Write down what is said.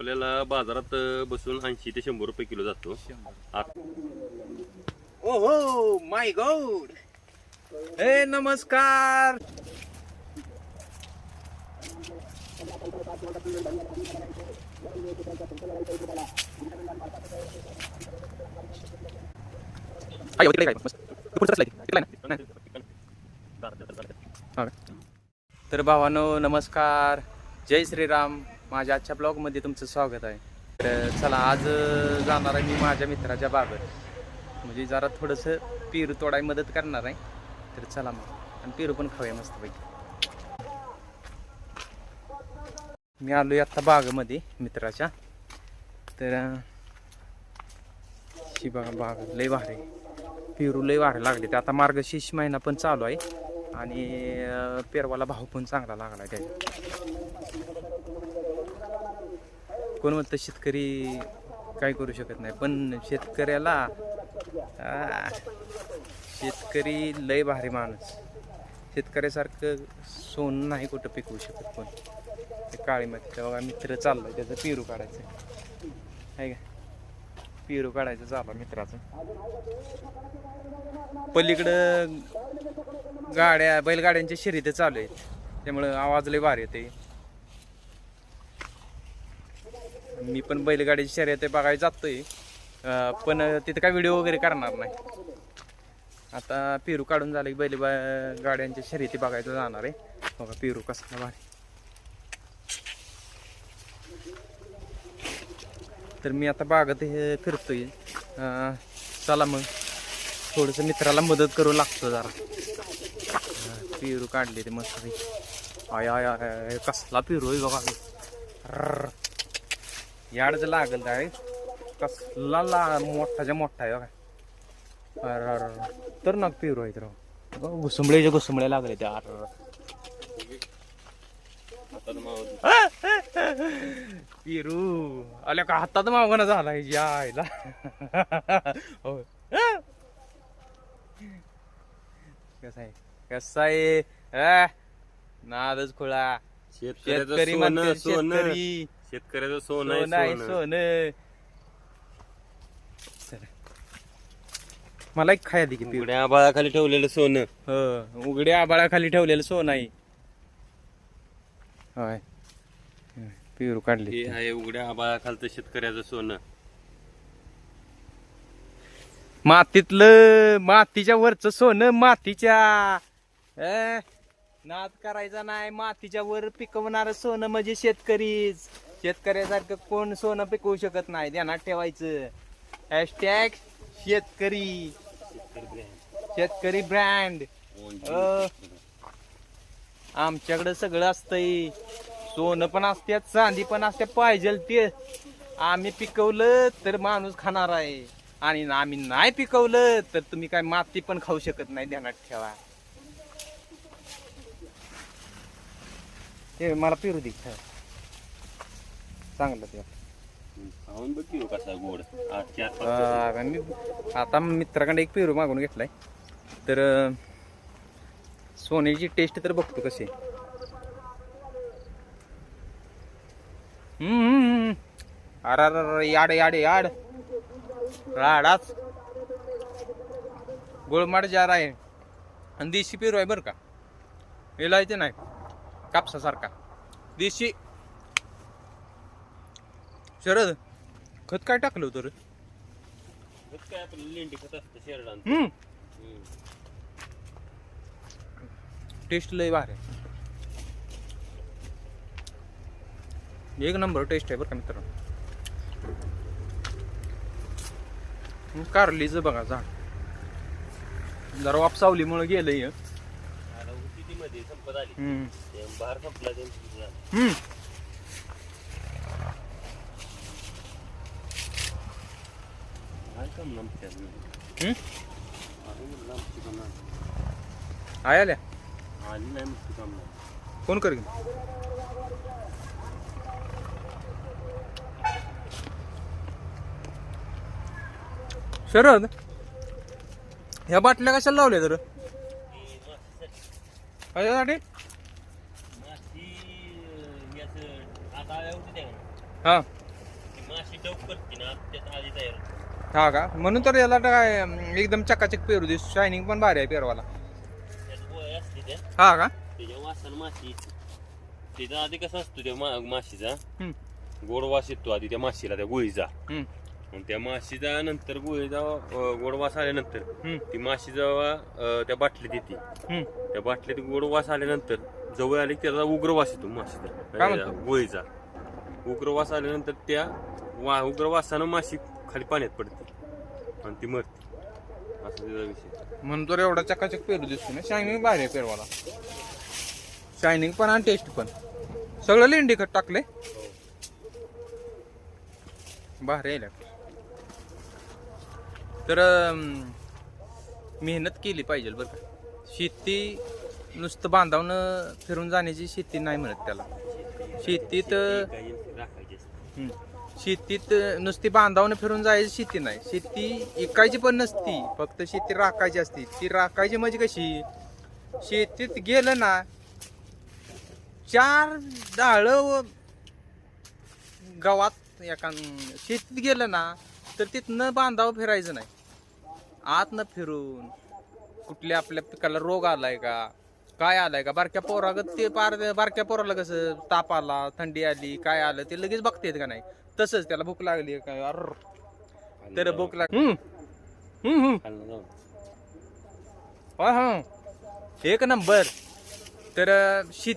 आपल्याला बाजारात बसून ऐंशी ते शंभर रुपये किलो जातो. ओ हो माय गॉड हे नमस्कार? तर भावानो नमस्कार. जय श्रीराम. माझ्या आजच्या ब्लॉगमध्ये तुमचं स्वागत आहे. तर चला आज जाणार आहे मी माझ्या मित्राच्या बाबत म्हणजे जरा थोडंसं पेरू तोडाय मदत करणार आहे. तर चला मग आणि पेरू पण खाऊया मस्तपैकी. मी आलो आहे आत्ता बागेमध्ये मित्राच्या. तर शी ही बघा बाग लय भारी पेरू लय वाढायला लागले ते. आता मार्गशीर्ष महिना पण चालू आहे. आणि पेरवाला भाव पण चांगला लागला त्याच्या कोण म्हणतं शेतकरी काय करू शकत नाही पण शेतकऱ्याला शेतकरी लय भारी माणूस. शेतकऱ्यासारखं सोन नाही कुठं पिकवू शकत कोण. ते काळी मातीचा बघा मित्र चाललाय त्याचं पेरू काढायचं आहे का? पेरू काढायचं चाललं मित्राचं. पलीकडं गाड्या बैलगाड्यांच्या शर्यती चालू आहेत. त्यामुळं आवाज लय भारी येते मी पण बैलगाडीची शर्यत बघायला जातोय. पण तिथं काय व्हिडिओ वगैरे करणार नाही. आता पेरू काढून झालं की बैल बा- गाड्यांच्या शर्यती बघायला जाणार आहे. बघा पेरू कसला भारी. तर मी आता बागत हे फिरतोय चला मग. थोडंसं मित्राला मदत करू लागतो जरा. पेरू काढले ते मस्त आय आय आय, कसला पेरू आहे बघा. अर्र. याडच लागल काय कसला ला मोठाच्या मोठा आहे बघा. अर. तर ना पेरू आहेत राव. घुसुंबळ्याच्या घुसुंबळ्या लागले त्या. अर. पेरू. आल्या का हातात मागवणं झाला यायला. हो कसा आहे? कसा आहे? अ? नादच खुळा. शेतकरी सोनं. शेतकरी. शेतकऱ्याचं सोनं आहे सोनं. आहे. सोनं. मला एक खाया दे उघड्या आबाळाखाली ठेवलेलं सोनं. हो उघड्या आबाळाखाली ठेवलेलं सोनं आहे. होय. पेरू काढले हे आहे उघड्या आबाळाखालचं शेतकऱ्याचं सोनं. मातीतलं मातीच्या वरचं सोनं मातीच्या. अ, नाद करायचा नाही मातीच्या वर पिकवणार सोनं म्हणजे शेतकरीच. शेतकऱ्यासारखं कोण सोनं पिकवू शकत नाही. ध्यानात ठेवायचं. हॅशटॅग शेतकरी. शेतकरी ब्रँड आमच्याकडं सगळं असतंय. सोनं पण असते चांदी पण असते पाहिजे ते. आम्ही पिकवलं तर माणूस खाणार आहे. आणि आम्ही नाही पिकवलं तर तुम्ही काय माती पण खाऊ शकत नाही ध्यानात ठेवा. ते मला पिरू दे चांगलं ते. खाऊन बघ की हो कसा गोड. आठ चार पाच अं, मी आता मित्राकडे एक पेरू मागून घेतलाय. तर अं, सोन्याची टेस्ट तर बघतो कशी. आहे. हम्म, हम्म हम्म. अरे अरे अरे, याड याड याड. राडाच गोळमाड जार आहे. आणि देशी पेरू आहे बरं का. इलायचे नाही. कापसासारखा. देशी शरद खत काय टाकलं होतं रे खत काय आपलं लेंडी खत असतं शेरडांचं हम्म हम्म. टेस्ट लय भारी आहे. एक नंबर टेस्ट आहे बरं का मित्रांनो हम्म, कारलीचं बघा झाड जरा वाप सावलीमुळे गेलं हे. आता होती ती मध्ये संपत आली हम्म ते बाहेर संपला त्यांची. हम्म हम्म आली नाही. मग काम नाही कोण करेल शरद ह्या बाटल्या कशाला लावल्या तर कशासाठी माती याचं आता आल्या होती त्या हा चौक करते ना त्यात आधी तयार होतं. हा का? म्हणून तर याला काय एकदम चकाचक पेरू दिस शायनिंग पण भारी आहे पेरवाला. हा का. त्याचा आधी कसा असतो त्या मा- माशीचा? हम्म, गोड वास येतो आधी त्या माशीला त्या गोळीचा. हम्म, आणि त्या माशीचा नंतर गोळीचा अं, गोड वास आल्यानंतर हम्म, ती माशी जेव्हा अं, त्या बाटलीत येते हम्म. त्या बाटलीत गोड वास आल्यानंतर जवळ आले की त्याचा उग्र वास येतो माशीचा. म्हणतो? गोळीचा. उग्र वास आल्यानंतर त्या वा उग्र वासानं माशी खाली पाण्यात पडते. आणि ती मरते. असं त्याचा विषय. म्हणून तर एवढा चकाचक पेरू दिसतो ना. शायनिंग भारी आहे पेरवाला. शायनिंग पण आणि टेस्ट पण. सगळं लेंडी खत टाकले भारी आहे तर अं, मेहनत केली पाहिजे बरं का. शेती नुसतं बांधावनं फिरून जाण्याची शेती नाही म्हणत त्याला. शेतीत काही राखायची असते. हम्म. शेतीत नुसती बांधावनं फिरून जायची शेती नाही. शेती इकायची पण नसती. फक्त शेती राखायची असती. ती राखायची म्हणजे कशी? शेतीत गेलं ना चार डाळ गावात एका शेतीत गेलं ना तर तिथनं बांधावं फिरायचं नाही. आत न फिरून कुठल्या आपल्या पिकाला रोग आलाय का? काय आलाय का? बारक्या पोरागत ते पार बारक्या पोराला कसं ताप आला थंडी आली काय आलं ते लगेच बघतेत का नाही? तसंच त्याला भूक लागली काय अर तर भूक लाग हम्म. हम्म हम्म. हा हा. एक नंबर. तर शेती